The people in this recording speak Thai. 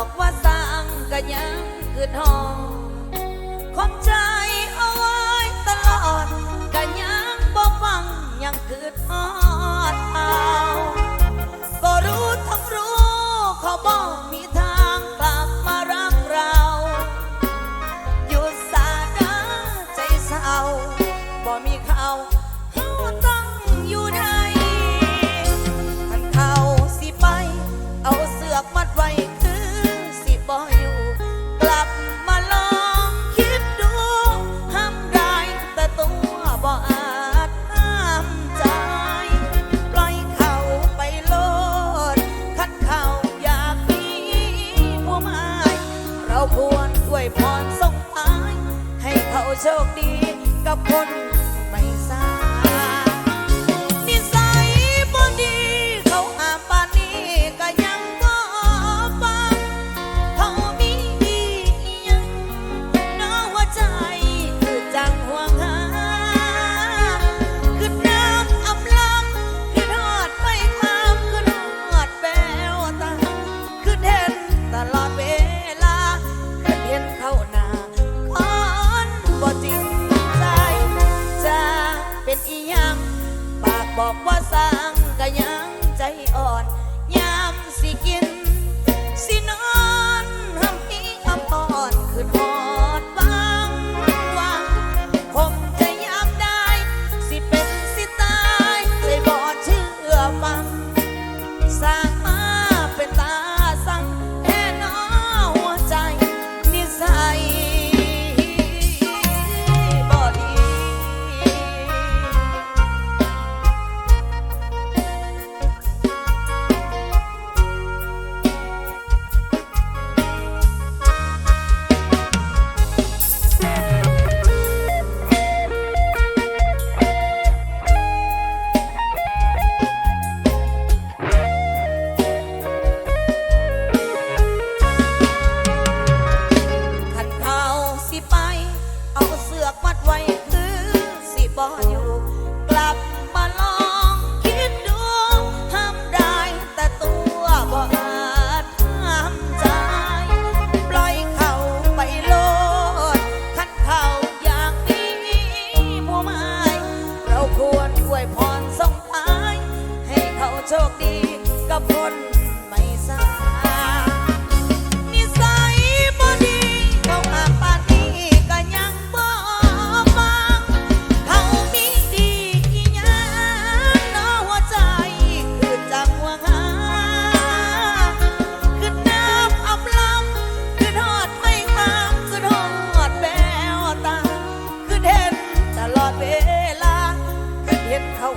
อกว่าสร้างก็ยังคือหองของเจ้า โชคดีกับคน ว่าสั่งก็ยังใจอ่อนยามสิกิน โชคดีกับคนไม่สานิสัยบ่ดีเขาหาปานนี้ก็ยังบ่ฟังเขามีดีอีหยังน้อหัวใจคืจังหวะหาคือน้ำอับลำคือทอดไม่ตามคือทอดแววตาคือเห็นตลอดเวลาคือเห็นเขา